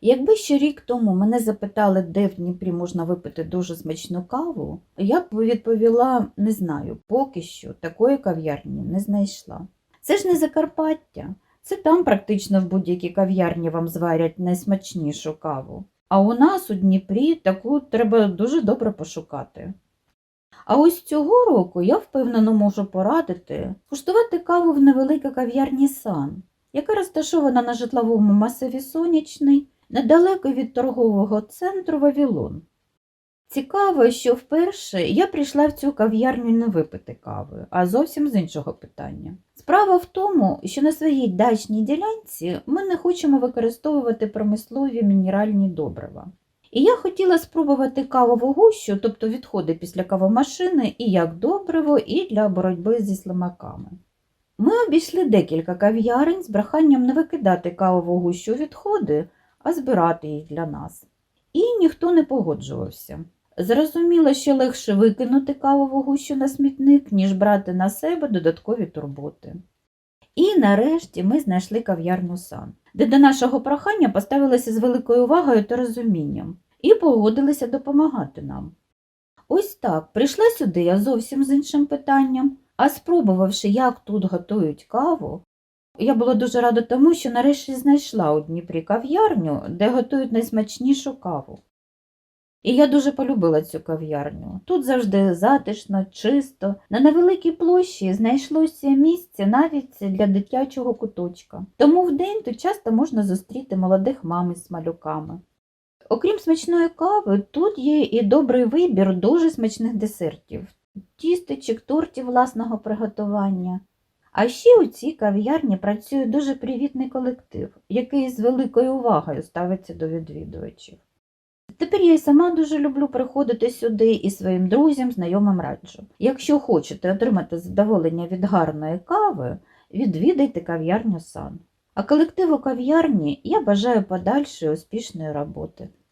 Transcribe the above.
Якби ще рік тому мене запитали, де в Дніпрі можна випити дуже смачну каву, я б відповіла не знаю, поки що такої кав'ярні не знайшла. Це ж не Закарпаття, це там практично в будь-якій кав'ярні вам зварять найсмачнішу каву. А у нас у Дніпрі таку треба дуже добре пошукати. А ось цього року я впевнено можу порадити куштувати каву в невеликій кав'ярні Сан, яка розташована на житловому масиві Сонячний, недалеко від торгового центру Вавілон. Цікаво, що вперше я прийшла в цю кав'ярню не випити кави, а зовсім з іншого питання. Справа в тому, що на своїй дачній ділянці ми не хочемо використовувати промислові мінеральні добрива. І я хотіла спробувати кавову гущу, тобто відходи після кавомашини, і як добриво, і для боротьби зі слимаками. Ми обійшли декілька кав'ярень з проханням не викидати кавову гущу відходи, а збирати їх для нас. І ніхто не погоджувався. Зрозуміло, що легше викинути кавову гущу на смітник, ніж брати на себе додаткові турботи. І нарешті ми знайшли кав'ярню сан, де до нашого прохання поставилися з великою увагою та розумінням і погодилися допомагати нам. Ось так, прийшла сюди я зовсім з іншим питанням, а спробувавши, як тут готують каву, я була дуже рада тому, що нарешті знайшла у Дніпрі кав'ярню, де готують найсмачнішу каву. І я дуже полюбила цю кав'ярню. Тут завжди затишно, чисто. На невеликій площі знайшлося місце навіть для дитячого куточка. Тому вдень тут часто можна зустріти молодих мам із малюками. Окрім смачної кави, тут є і добрий вибір дуже смачних десертів, тістечок, тортів власного приготування. А ще у цій кав'ярні працює дуже привітний колектив, який з великою увагою ставиться до відвідувачів. Тепер я й сама дуже люблю приходити сюди і своїм друзям, знайомим раджу. Якщо хочете отримати задоволення від гарної кави, відвідайте кав'ярню сан. А колективу кав'ярні я бажаю подальшої успішної роботи.